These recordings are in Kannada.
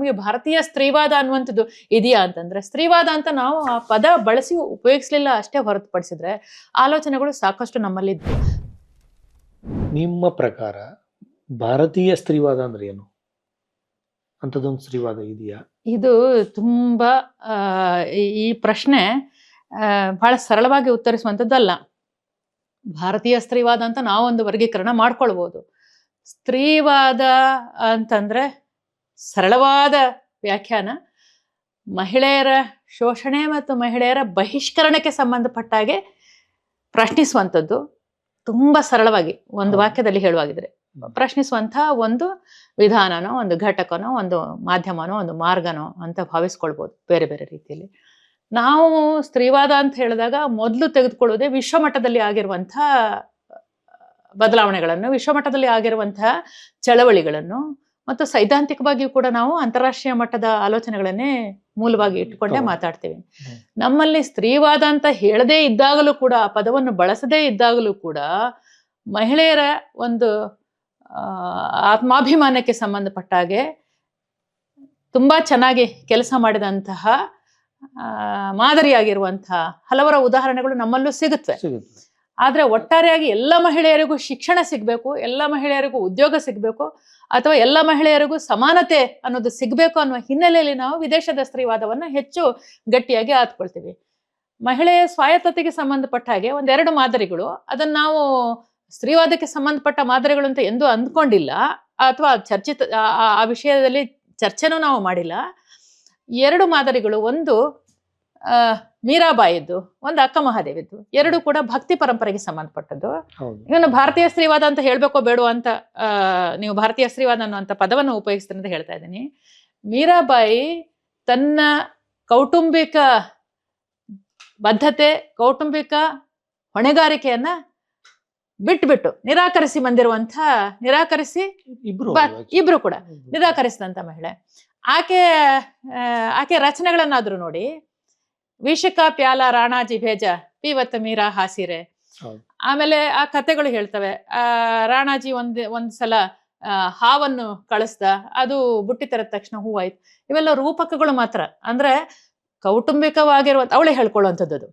ನಮಗೆ ಭಾರತೀಯ ಸ್ತ್ರೀವಾದ ಅನ್ನುವಂಥದ್ದು ಇದೆಯಾ ಅಂತಂದ್ರೆ ಸ್ತ್ರೀವಾದ ಅಂತ ನಾವು ಆ ಪದ ಬಳಸಿ ಉಪಯೋಗಿಸ್ಲಿಲ್ಲ ಅಷ್ಟೇ ಹೊರತುಪಡಿಸಿದ್ರೆ ಆಲೋಚನೆಗಳು ಸಾಕಷ್ಟು ನಮ್ಮಲ್ಲಿದ್ವು. ನಿಮ್ಮ ಪ್ರಕಾರ ಭಾರತೀಯ ಸ್ತ್ರೀವಾದ ಅಂದ್ರೆ ಏನು? ಅಂಥದ್ದೊಂದು ಸ್ತ್ರೀವಾದ ಇದೆಯಾ? ಇದು ತುಂಬಾ ಈ- ಪ್ರಶ್ನೆ ಬಹಳ ಸರಳವಾಗಿ ಉತ್ತರಿಸುವಂಥದ್ದಲ್ಲ. ಭಾರತೀಯ ಸ್ತ್ರೀವಾದ ಅಂತ ನಾವೊಂದು ವರ್ಗೀಕರಣ ಮಾಡ್ಕೊಳ್ಬೋದು. ಸ್ತ್ರೀವಾದ ಅಂತಂದ್ರೆ ಸರಳವಾದ ವ್ಯಾಖ್ಯಾನ. ಮಹಿಳೆಯರ ಶೋಷಣೆ ಮತ್ತು ಮಹಿಳೆಯರ ಬಹಿಷ್ಕರಣಕ್ಕೆ ಸಂಬಂಧಪಟ್ಟಾಗೆ ಪ್ರಶ್ನಿಸುವಂಥದ್ದು ತುಂಬ ಸರಳವಾಗಿ ಒಂದು ವಾಕ್ಯದಲ್ಲಿ ಹೇಳುವಾಗಿದ್ರೆ. ಪ್ರಶ್ನಿಸುವಂತಹ ಒಂದು ವಿಧಾನನೋ ಒಂದು ಘಟಕನೋ ಒಂದು ಮಾಧ್ಯಮನೋ ಒಂದು ಮಾರ್ಗನೋ ಅಂತ ಭಾವಿಸ್ಕೊಳ್ಬೋದು ಬೇರೆ ಬೇರೆ ರೀತಿಯಲ್ಲಿ. ನಾವು ಸ್ತ್ರೀವಾದ ಅಂತ ಹೇಳಿದಾಗ ಮೊದಲು ತೆಗೆದುಕೊಳ್ಳೋದೇ ವಿಶ್ವಮಟ್ಟದಲ್ಲಿ ಆಗಿರುವಂತಹ ಬದಲಾವಣೆಗಳನ್ನು ವಿಶ್ವಮಟ್ಟದಲ್ಲಿ ಆಗಿರುವಂತಹ ಚಳವಳಿಗಳನ್ನು ಮತ್ತು ಸೈದ್ಧಾಂತಿಕವಾಗಿಯೂ ಕೂಡ ನಾವು ಅಂತಾರಾಷ್ಟ್ರೀಯ ಮಟ್ಟದ ಆಲೋಚನೆಗಳನ್ನೇ ಮೂಲವಾಗಿ ಇಟ್ಟುಕೊಂಡೇ. ಮಾತಾಡ್ತೀವಿ. ನಮ್ಮಲ್ಲಿ ಸ್ತ್ರೀವಾದ ಅಂತ ಹೇಳದೇ ಇದ್ದಾಗಲೂ ಕೂಡ ಆ ಪದವನ್ನು ಬಳಸದೇ ಇದ್ದಾಗಲೂ ಕೂಡ ಮಹಿಳೆಯರ ಒಂದು ಆತ್ಮಾಭಿಮಾನಕ್ಕೆ ಸಂಬಂಧಪಟ್ಟ ಹಾಗೆ ತುಂಬಾ ಚೆನ್ನಾಗಿ ಕೆಲಸ ಮಾಡಿದಂತಹ ಆ, ಮಾದರಿಯಾಗಿರುವಂತಹ ಹಲವರ ಉದಾಹರಣೆಗಳು ನಮ್ಮಲ್ಲೂ ಸಿಗುತ್ತವೆ ಸಿಗುತ್ತೆ ಆದ್ರೆ ಒಟ್ಟಾರೆಯಾಗಿ ಎಲ್ಲ ಮಹಿಳೆಯರಿಗೂ ಶಿಕ್ಷಣ ಸಿಗಬೇಕು, ಎಲ್ಲ ಮಹಿಳೆಯರಿಗೂ ಉದ್ಯೋಗ ಸಿಗಬೇಕು, ಅಥವಾ ಎಲ್ಲ ಮಹಿಳೆಯರಿಗೂ ಸಮಾನತೆ ಅನ್ನೋದು ಸಿಗಬೇಕು ಅನ್ನುವ ಹಿನ್ನೆಲೆಯಲ್ಲಿ ನಾವು ವಿದೇಶದ ಸ್ತ್ರೀವಾದವನ್ನು ಹೆಚ್ಚು ಗಟ್ಟಿಯಾಗಿ ಆತ್ಕೊಳ್ತೀವಿ. ಮಹಿಳೆಯ ಸ್ವಾಯತ್ತತೆಗೆ ಸಂಬಂಧಪಟ್ಟ ಹಾಗೆ ಒಂದೆರಡು ಮಾದರಿಗಳು. ಅದನ್ನು ನಾವು ಸ್ತ್ರೀವಾದಕ್ಕೆ ಸಂಬಂಧಪಟ್ಟ ಮಾದರಿಗಳು ಅಂತ ಎಂದೂ ಅಂದ್ಕೊಂಡಿಲ್ಲ, ಅಥವಾ ಚರ್ಚಿತ, ಆ- ವಿಷಯದಲ್ಲಿ ಚರ್ಚೆನೂ ನಾವು ಮಾಡಿಲ್ಲ. ಎರಡು ಮಾದರಿಗಳು. ಒಂದು ಮೀರಾಬಾಯಿದ್ದು ಒಂದು ಅಕ್ಕ ಮಹಾದೇವಿದ್ದು ಎರಡು ಕೂಡ ಭಕ್ತಿ ಪರಂಪರೆಗೆ ಸಂಬಂಧಪಟ್ಟದ್ದು. ಇವನು ಭಾರತೀಯ ಸ್ತ್ರೀವಾದ ಅಂತ ಹೇಳ್ಬೇಕೋ ಬೇಡೋ ಅಂತ ನೀವು ಭಾರತೀಯ ಸ್ತ್ರೀವಾದ ಅನ್ನುವಂಥ ಪದವನ್ನು ಉಪಯೋಗಿಸ್ತೀನಿ ಅಂತ ಹೇಳ್ತಾ ಇದ್ದೀನಿ. ಮೀರಾಬಾಯಿ ತನ್ನ ಕೌಟುಂಬಿಕ ಬದ್ಧತೆ ಕೌಟುಂಬಿಕ ಹೊಣೆಗಾರಿಕೆಯನ್ನ ಬಿಟ್ಬಿಟ್ಟು ನಿರಾಕರಿಸಿ ಬಂದಿರುವಂತ ನಿರಾಕರಿಸಿ ಇಬ್ರು ಇಬ್ರು ಕೂಡ ನಿರಾಕರಿಸಿದಂತ ಮಹಿಳೆ. ಆಕೆ ಆಕೆ ರಚನೆಗಳನ್ನಾದ್ರೂ ನೋಡಿ ವಿಷಕ ಪ್ಯಾಲ ರಾಣಾಜಿ ಭೇಜ ಪಿವತ್ತ ಮೀರಾ ಹಾಸಿರೆ. ಆಮೇಲೆ ಆ ಕತೆಗಳು ಹೇಳ್ತವೆ. ಆ ರಾಣಾಜಿ ಒಂದ್ ಒಂದ್ ಸಲ ಹಾವನ್ನು ಕಳಿಸ್ದ. ಅದು ಬುಟ್ಟಿ ತರದ ತಕ್ಷಣ ಹೂವಾಯ್ತು. ಇವೆಲ್ಲ ರೂಪಕಗಳು ಮಾತ್ರ. ಅಂದ್ರೆ ಕೌಟುಂಬಿಕವಾಗಿರುವಂತ ಅವಳೇ ಹೇಳ್ಕೊಳ್ಳುವಂಥದ್ದು ಅದು.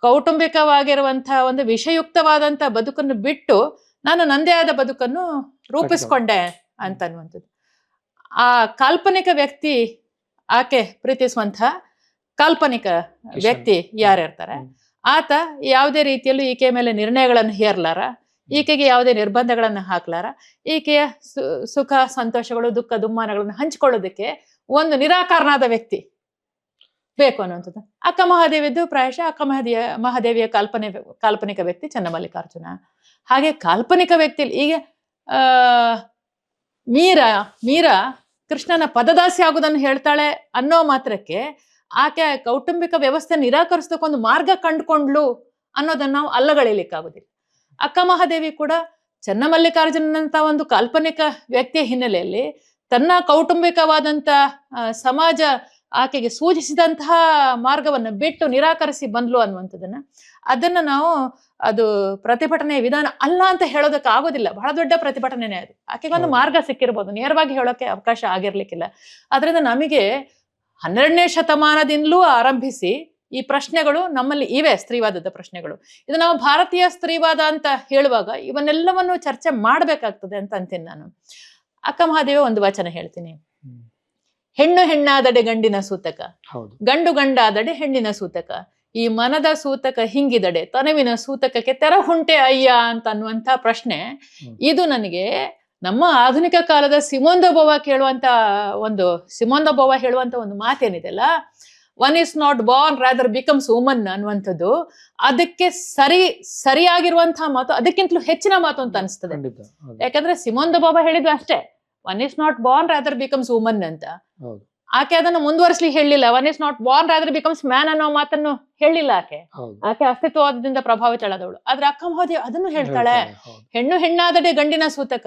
ಕೌಟುಂಬಿಕವಾಗಿರುವಂತಹ ಒಂದು ವಿಷಯುಕ್ತವಾದಂತ ಬದುಕನ್ನು ಬಿಟ್ಟು ನಾನು ನಂದೇ ಆದ ಬದುಕನ್ನು ರೂಪಿಸ್ಕೊಂಡೆ ಅಂತ ಅನ್ನುವಂಥದ್ದು. ಆ ಕಾಲ್ಪನಿಕ ವ್ಯಕ್ತಿ ಆಕೆ ಪ್ರೀತಿಸುವಂಥ ಕಾಲ್ಪನಿಕ ವ್ಯಕ್ತಿ ಯಾರಿರ್ತಾರೆ. ಆತ ಯಾವುದೇ ರೀತಿಯಲ್ಲೂ ಈಕೆಯ ಮೇಲೆ ನಿರ್ಣಯಗಳನ್ನು ಹೇರ್ಲಾರ? ಈಕೆಗೆ ಯಾವುದೇ ನಿರ್ಬಂಧಗಳನ್ನು ಹಾಕ್ಲಾರ? ಈಕೆಯ ಸು- ಸುಖ ಸಂತೋಷಗಳು ದುಃಖ ದುಮ್ಮಾನಗಳನ್ನು ಹಂಚಿಕೊಳ್ಳೋದಕ್ಕೆ ಒಂದು ನಿರಾಕಾರನಾದ ವ್ಯಕ್ತಿ ಬೇಕು ಅನ್ನುವಂಥದ್ದು. ಅಕ್ಕ ಮಹಾದೇವಿದ್ದು ಪ್ರಾಯಶಃ ಅಕ್ಕ ಮಹಾದೇವಿಯ ಮಹಾದೇವಿಯ ಕಾಲ್ಪನೆ ಕಾಲ್ಪನಿಕ ವ್ಯಕ್ತಿ ಚನ್ನಮಲ್ಲಿಕಾರ್ಜುನ. ಹಾಗೆ ಕಾಲ್ಪನಿಕ ವ್ಯಕ್ತಿ ಈಗ ಆ ಮೀರಾ ಮೀರಾ ಕೃಷ್ಣನ ಪದದಾಸಿ ಆಗುವುದನ್ನು ಹೇಳ್ತಾಳೆ ಅನ್ನೋ ಮಾತ್ರಕ್ಕೆ ಆಕೆ ಕೌಟುಂಬಿಕ ವ್ಯವಸ್ಥೆ ನಿರಾಕರಿಸೋದಕ್ಕೊಂದು ಮಾರ್ಗ ಕಂಡುಕೊಂಡ್ಲು ಅನ್ನೋದನ್ನ ನಾವು ಅಲ್ಲಗಳಿಲಿಕ್ಕಾಗುದಿಲ್ಲ ಅಕ್ಕ ಮಹಾದೇವಿ ಕೂಡ ಚನ್ನಮಲ್ಲಿಕಾರ್ಜುನಂತ ಒಂದು ಕಾಲ್ಪನಿಕ ವ್ಯಕ್ತಿಯ ಹಿನ್ನೆಲೆಯಲ್ಲಿ ತನ್ನ ಕೌಟುಂಬಿಕವಾದಂತ ಸಮಾಜ ಆಕೆಗೆ ಸೂಚಿಸಿದಂತಹ ಮಾರ್ಗವನ್ನು ಬಿಟ್ಟು ನಿರಾಕರಿಸಿ ಬಂದ್ಲು ಅನ್ನುವಂಥದ್ದನ್ನ ಅದನ್ನ ನಾವು ಅದು ಪ್ರತಿಭಟನೆಯ ವಿಧಾನ ಅಲ್ಲ ಅಂತ ಹೇಳೋದಕ್ಕೆ ಆಗೋದಿಲ್ಲ. ಬಹಳ ದೊಡ್ಡ ಪ್ರತಿಭಟನೆನೇ ಅದು. ಆಕೆಗೊಂದು ಒಂದು ಮಾರ್ಗ ಸಿಕ್ಕಿರ್ಬೋದು. ನೇರವಾಗಿ ಹೇಳೋಕೆ ಅವಕಾಶ ಆಗಿರ್ಲಿಕ್ಕಿಲ್ಲ. ಅದರಿಂದ ನಮಗೆ ಹನ್ನೆರಡನೇ ಶತಮಾನದಿಂದಲೂ ಆರಂಭಿಸಿ ಈ ಪ್ರಶ್ನೆಗಳು ನಮ್ಮಲ್ಲಿ ಇವೆ ಸ್ತ್ರೀವಾದದ ಪ್ರಶ್ನೆಗಳು. ಇದು ನಾವು ಭಾರತೀಯ ಸ್ತ್ರೀವಾದ ಅಂತ ಹೇಳುವಾಗ ಇವನ್ನೆಲ್ಲವನ್ನು ಚರ್ಚೆ ಮಾಡಬೇಕಾಗ್ತದೆ ಅಂತ ಅಂತೀನಿ ನಾನು. ಅಕ್ಕ ಮಹಾದೇವಿ ಒಂದು ವಚನ ಹೇಳ್ತೀನಿ. ಹೆಣ್ಣು ಹೆಣ್ಣಾದಡೆ ಗಂಡಿನ ಸೂತಕ. ಗಂಡು ಗಂಡಾದಡೆ ಹೆಣ್ಣಿನ ಸೂತಕ. ಈ ಮನದ ಸೂತಕ ಹಿಂಗಿದಡೆ ತನವಿನ ಸೂತಕಕ್ಕೆ ತೆರ ಹುಂಟೆ ಅಯ್ಯ ಅಂತ ಅನ್ನುವಂತ ಪ್ರಶ್ನೆ. ಇದು ನನಗೆ ನಮ್ಮ ಆಧುನಿಕ ಕಾಲದ ಸಿಮೋಂದೋಬವ ಕೇಳುವಂತ ಒಂದು ಸಿಮೋಂದೋಬವ ಹೇಳುವಂತ ಒಂದು ಮಾತೇನಿದೆಲ್ಲ? One is not born rather becomes woman ಅನ್ನುವಂಥದ್ದು. ಅದಕ್ಕೆ ಸರಿ ಸರಿಯಾಗಿರುವಂತಹ ಮಾತು ಅದಕ್ಕಿಂತಲೂ ಹೆಚ್ಚಿನ ಮಾತು ಅಂತ ಅನಿಸ್ತದೆ. ಯಾಕಂದ್ರೆ ಸಿಮೋಂದ ಬಾಬಾ ಹೇಳಿದ್ದು ಅಷ್ಟೇ. One is not born rather becomes woman ಅಂತ. ಹೌದು. ಆಕೆ ಅದನ್ನು ಮುಂದುವರಿಸಲಿ ಹೇಳಿಲ್ಲ one is not born rather becomes man ಅನ್ನೋ ಮಾತನ್ನು ಹೇಳಿಲ್ಲ ಆಕೆ. ಆಕೆ ಆಕೆ ಅಸ್ತಿತ್ವದಿಂದ ಪ್ರಭಾವಿತಳಾದವಳು. ಆದ್ರೆ ಅಕ್ಕ ಮಹೋದಯ ಅದನ್ನು ಹೇಳ್ತಾಳೆ. ಹೆಣ್ಣು ಹೆಣ್ಣಾದಡೆ ಗಂಡಿನ ಸೂತಕ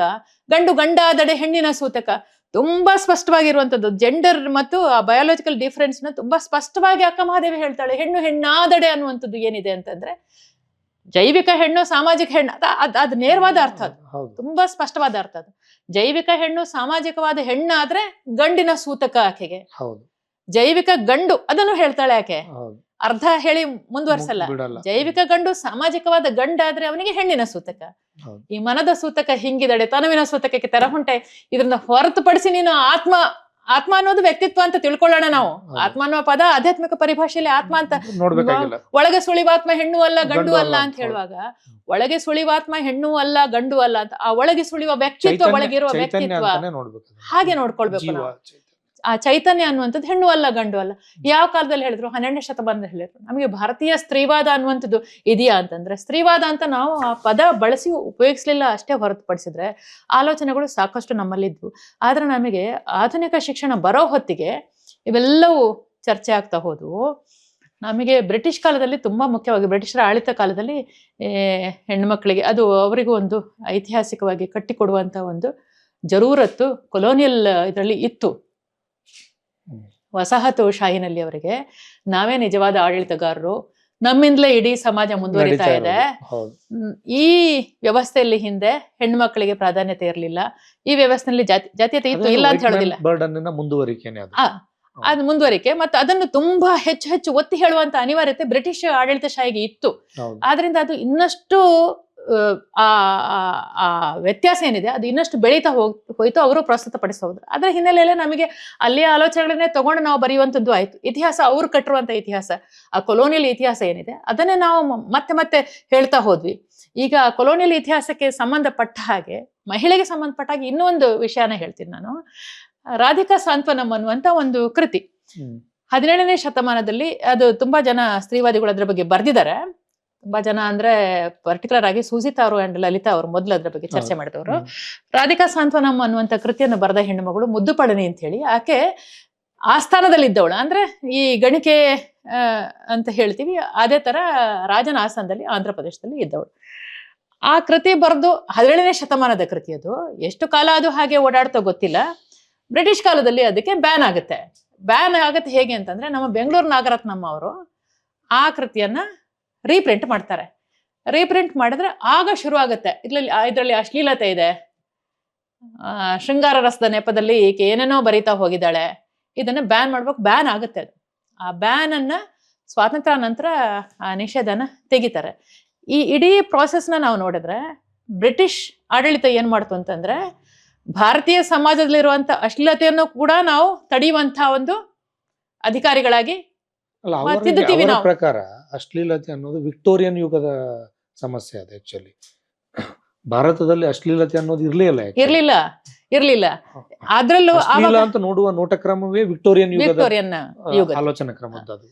ಗಂಡು ಗಂಡಾದಡೆ ಹೆಣ್ಣಿನ ಸೂತಕ. ತುಂಬಾ ಸ್ಪಷ್ಟವಾಗಿರುವಂತದ್ದು ಜೆಂಡರ್ ಮತ್ತು ಆ ಬಯಾಲಜಿಕಲ್ ಡಿಫರೆನ್ಸ್ನ ತುಂಬಾ ಸ್ಪಷ್ಟವಾಗಿ ಅಕ್ಕ ಮಹಾದೇವಿ ಹೇಳ್ತಾಳೆ. ಹೆಣ್ಣು ಹೆಣ್ಣಾದಡೆ ಅನ್ನುವಂಥದ್ದು ಏನಿದೆ ಅಂತಂದ್ರೆ ಜೈವಿಕ ಹೆಣ್ಣು ಸಾಮಾಜಿಕ ಹೆಣ್ಣು ಅದ ಅದ್ ನೇರವಾದ ಅರ್ಥ ಅದು. ತುಂಬಾ ಸ್ಪಷ್ಟವಾದ ಅರ್ಥ ಅದು. ಜೈವಿಕ ಹೆಣ್ಣು ಸಾಮಾಜಿಕವಾದ ಹೆಣ್ಣಾದ್ರೆ ಗಂಡಿನ ಸೂತಕ ಆಕೆಗೆ. ಜೈವಿಕ ಗಂಡು ಅದನ್ನು ಹೇಳ್ತಾಳೆ ಆಕೆ. ಅರ್ಧ ಹೇಳಿ ಮುಂದುವರ್ಸಲ್ಲ. ಜೈವಿಕ ಗಂಡು ಸಾಮಾಜಿಕವಾದ ಗಂಡಾದ್ರೆ ಅವನಿಗೆ ಹೆಣ್ಣಿನ ಸೂತಕ. ಈ ಮನದ ಸೂತಕ ಹಿಂಗಿದಡೆ ತನುವಿನ ಸೂತಕಕ್ಕೆ ತರ ಹೊಂಟೆ. ಇದನ್ನ ಹೊರತುಪಡಿಸಿ ನೀನು ಆತ್ಮ ಆತ್ಮ ಅನ್ನೋದು ವ್ಯಕ್ತಿತ್ವ ಅಂತ ತಿಳ್ಕೊಳ್ಳೋಣ ನಾವು. ಆತ್ಮ ಅನ್ನೋ ಪದ ಆಧ್ಯಾತ್ಮಿಕ ಪರಿಭಾಷೆಯಲ್ಲಿ ಆತ್ಮ ಅಂತ ಒಳಗೆ ಸುಳಿವಾತ್ಮ ಹೆಣ್ಣು ಅಲ್ಲ ಗಂಡು ಅಲ್ಲ ಅಂತ ಹೇಳುವಾಗ ಒಳಗೆ ಸುಳಿವಾತ್ಮ ಹೆಣ್ಣು ಅಲ್ಲ ಗಂಡು ಅಲ್ಲ ಅಂತ ಆ ಒಳಗೆ ಸುಳಿವ ವ್ಯಕ್ತಿತ್ವ ಒಳಗಿರುವ ವ್ಯಕ್ತಿತ್ವ. ಹಾಗೆ ನೋಡ್ಕೊಳ್ಬೇಕು ನಾವು. ಆ ಚೈತನ್ಯ ಅನ್ನುವಂಥದ್ದು ಹೆಣ್ಣು ಅಲ್ಲ, ಗಂಡು ಅಲ್ಲ. ಯಾವ ಕಾಲದಲ್ಲಿ ಹೇಳಿದ್ರು? ಹನ್ನೆರಡನೇ ಶತಮಾನದಲ್ಲಿ ಹೇಳಿದ್ರು. ನಮಗೆ ಭಾರತೀಯ ಸ್ತ್ರೀವಾದ ಅನ್ನುವಂಥದ್ದು ಇದೆಯಾ ಅಂತಂದ್ರೆ, ಸ್ತ್ರೀವಾದ ಅಂತ ನಾವು ಆ ಪದ ಬಳಸಿ ಉಪಯೋಗಿಸ್ಲಿಲ್ಲ ಅಷ್ಟೇ ಹೊರತುಪಡಿಸಿದ್ರೆ ಆಲೋಚನೆಗಳು ಸಾಕಷ್ಟು ನಮ್ಮಲ್ಲಿದ್ವು. ಆದ್ರೆ ನಮಗೆ ಆಧುನಿಕ ಶಿಕ್ಷಣ ಬರೋ ಹೊತ್ತಿಗೆ ಇವೆಲ್ಲವೂ ಚರ್ಚೆ ಆಗ್ತಾ ಹೋದವು. ನಮಗೆ ಬ್ರಿಟಿಷ್ ಕಾಲದಲ್ಲಿ ತುಂಬಾ ಮುಖ್ಯವಾಗಿ, ಬ್ರಿಟಿಷರ ಆಳಿತ ಕಾಲದಲ್ಲಿ ಹೆಣ್ಣುಮಕ್ಕಳಿಗೆ ಅದು ಅವರಿಗೂ ಒಂದು ಐತಿಹಾಸಿಕವಾಗಿ ಕಟ್ಟಿಕೊಡುವಂತ ಒಂದು ಜರೂರತ್ತು ಕೊಲೋನಿಯಲ್ ಇದರಲ್ಲಿ ಇತ್ತು. ವಸಾಹತು ಶಾಹಿನಲ್ಲಿ ಅವರಿಗೆ ನಾವೇ ನಿಜವಾದ ಆಡಳಿತಗಾರರು. ನಮ್ಮಿಂದಲೇ ಇಡೀ ಸಮಾಜ ಮುಂದುವರಿತಾ ಇದೆ. ಈ ವ್ಯವಸ್ಥೆಯಲ್ಲಿ ಹಿಂದೆ ಹೆಣ್ಮಕ್ಳಿಗೆ ಪ್ರಾಧಾನ್ಯತೆ ಇರಲಿಲ್ಲ. ಈ ವ್ಯವಸ್ಥೆಯಲ್ಲಿ ಜಾತಿ ಜಾತೀಯತೆ ಇತ್ತು ಇಲ್ಲ ಅಂತ ಹೇಳೋದಿಲ್ಲ. ಅದು. ಮುಂದುವರಿಕೆ ಮತ್ತು ಅದನ್ನು ತುಂಬಾ ಹೆಚ್ಚು ಹೆಚ್ಚು ಒತ್ತಿ ಹೇಳುವಂತ ಅನಿವಾರ್ಯತೆ ಬ್ರಿಟಿಷ್ ಆಡಳಿತ ಶಾಹಿಗೆ ಇತ್ತು ಆದ್ರಿಂದ ಅದು ಇನ್ನಷ್ಟು ಆ, ಆ ವ್ಯತ್ಯಾಸ ಏನಿದೆ ಅದು ಇನ್ನಷ್ಟು ಬೆಳೀತಾ ಹೋಗ್ ಹೋಯ್ತು ಅವರು ಪ್ರಸ್ತುತಪಡಿಸಬಹುದು. ಅದರ ಹಿನ್ನೆಲೆಯಲ್ಲಿ ನಮಗೆ ಅಲ್ಲಿಯ ಆಲೋಚನೆಗಳನ್ನೇ ತಗೊಂಡು ನಾವು ಬರೆಯುವಂಥದ್ದು ಆಯ್ತು. ಇತಿಹಾಸ ಅವ್ರು ಕಟ್ಟಿರುವಂತ ಇತಿಹಾಸ ಆ ಕೊಲೋನಿಯಲ್ ಇತಿಹಾಸ ಏನಿದೆ ಅದನ್ನೇ ನಾವು ಮತ್ತೆ ಮತ್ತೆ ಹೇಳ್ತಾ ಹೋದ್ವಿ. ಈಗ ಕೊಲೋನಿಯಲ್ ಇತಿಹಾಸಕ್ಕೆ ಸಂಬಂಧಪಟ್ಟ ಹಾಗೆ ಮಹಿಳೆಗೆ ಸಂಬಂಧಪಟ್ಟ ಹಾಗೆ ಇನ್ನೊಂದು ವಿಷಯನ ಹೇಳ್ತೀನಿ ನಾನು. ರಾಧಿಕಾ ಸಾಂತ್ವನಂ ಅನ್ನುವಂತ ಒಂದು ಕೃತಿ. ಹದಿನೇಳನೇ ಶತಮಾನದಲ್ಲಿ ಅದು ತುಂಬಾ ಜನ ಸ್ತ್ರೀವಾದಿಗಳು ಅದ್ರ ಬಗ್ಗೆ ಬರ್ದಿದ್ದಾರೆ. ತುಂಬಾ ಜನ ಅಂದ್ರೆ ಪರ್ಟಿಕ್ಯುಲರ್ ಆಗಿ ಸುಜಿತಾ ಅವರು ಅಂಡ್ ಲಲಿತಾ ಅವರು ಮೊದಲು ಅದ್ರ ಬಗ್ಗೆ ಚರ್ಚೆ. ಮಾಡಿದವರು. ರಾಧಿಕಾ ಸಾಂತ್ವನಂ ಅನ್ನುವಂತ ಕೃತಿಯನ್ನು ಬರೆದ ಹೆಣ್ಣುಮಗಳು ಮುದ್ದು ಪಳನಿ ಅಂತ ಹೇಳಿ. ಆಕೆ ಆಸ್ಥಾನದಲ್ಲಿ ಇದ್ದವಳು ಅಂದ್ರೆ ಈ ಗಣಿಕೆ ಆ, ಅಂತ ಹೇಳ್ತೀವಿ. ಅದೇ ತರ ರಾಜನ ಆಸ್ಥಾನದಲ್ಲಿ ಆಂಧ್ರ ಪ್ರದೇಶದಲ್ಲಿ ಇದ್ದವಳು. ಆ ಕೃತಿ ಬರೆದು ಹದಿನೇಳನೇ ಶತಮಾನದ ಕೃತಿ ಅದು. ಎಷ್ಟು ಕಾಲ ಅದು ಹಾಗೆ ಓಡಾಡ್ತೋ ಗೊತ್ತಿಲ್ಲ. ಬ್ರಿಟಿಷ್ ಕಾಲದಲ್ಲಿ ಅದಕ್ಕೆ ಬ್ಯಾನ್ ಆಗುತ್ತೆ. ಬ್ಯಾನ್ ಆಗುತ್ತೆ ಹೇಗೆ ಅಂತಂದ್ರೆ ನಮ್ಮ ಬೆಂಗಳೂರು ನಾಗರತ್ನಮ್ಮ ಅವರು ಆ ಕೃತಿಯನ್ನ ರೀಪ್ರಿಂಟ್ ಮಾಡ್ತಾರೆ. ರೀಪ್ರಿಂಟ್ ಮಾಡಿದ್ರೆ ಆಗ ಶುರು ಆಗುತ್ತೆ ಇದ್ರಲ್ಲಿ ಇದರಲ್ಲಿ ಅಶ್ಲೀಲತೆ ಇದೆ. ಆ, ಶೃಂಗಾರ ರಸದ ನೆಪದಲ್ಲಿ ಈಕೆ ಏನೇನೋ ಬರೀತಾ ಹೋಗಿದ್ದಾಳೆ. ಇದನ್ನ ಬ್ಯಾನ್ ಮಾಡ್ಬೇಕು ಬ್ಯಾನ್ ಆಗುತ್ತೆ ಅದು. ಆ ಬ್ಯಾನ್ ಅನ್ನ ಸ್ವಾತಂತ್ರ್ಯ ನಂತರ ಆ ನಿಷೇಧನ ತೆಗಿತಾರೆ. ಈ ಇಡೀ ಪ್ರಾಸೆಸ್ನ ನಾವು ನೋಡಿದ್ರೆ ಬ್ರಿಟಿಷ್ ಆಡಳಿತ ಏನ್ ಮಾಡ್ತು ಅಂತಂದ್ರೆ ಭಾರತೀಯ ಸಮಾಜದಲ್ಲಿರುವಂತ ಅಶ್ಲೀಲತೆಯನ್ನು ಕೂಡ ನಾವು ತಡೆಯುವಂತ ಒಂದು ಅಧಿಕಾರಿಗಳಾಗಿ. ಪ್ರಕಾರ ಅಶ್ಲೀಲತೆ ಅನ್ನೋದು ವಿಕ್ಟೋರಿಯನ್ ಯುಗದ ಸಮಸ್ಯೆ ಅದು ಆಕ್ಚುಲಿ ಭಾರತದಲ್ಲಿ ಅಶ್ಲೀಲತೆ ಅನ್ನೋದು ಇರ್ಲಿಲ್ಲ ಇಲ್ಲ ಇರ್ಲಿಲ್ಲ ಇರ್ಲಿಲ್ಲ. ಅದ್ರಲ್ಲೂ ಅಶ್ಲೀಲ ಅಂತ ನೋಡುವ ನೋಟಕ್ರಮವೇ ವಿಕ್ಟೋರಿಯನ್ ಯುಗದ ವಿಕ್ಟೋರಿಯನ್ ಯುಗದ. ಆಲೋಚನಾ ಕ್ರಮದ್ದು ಅದು.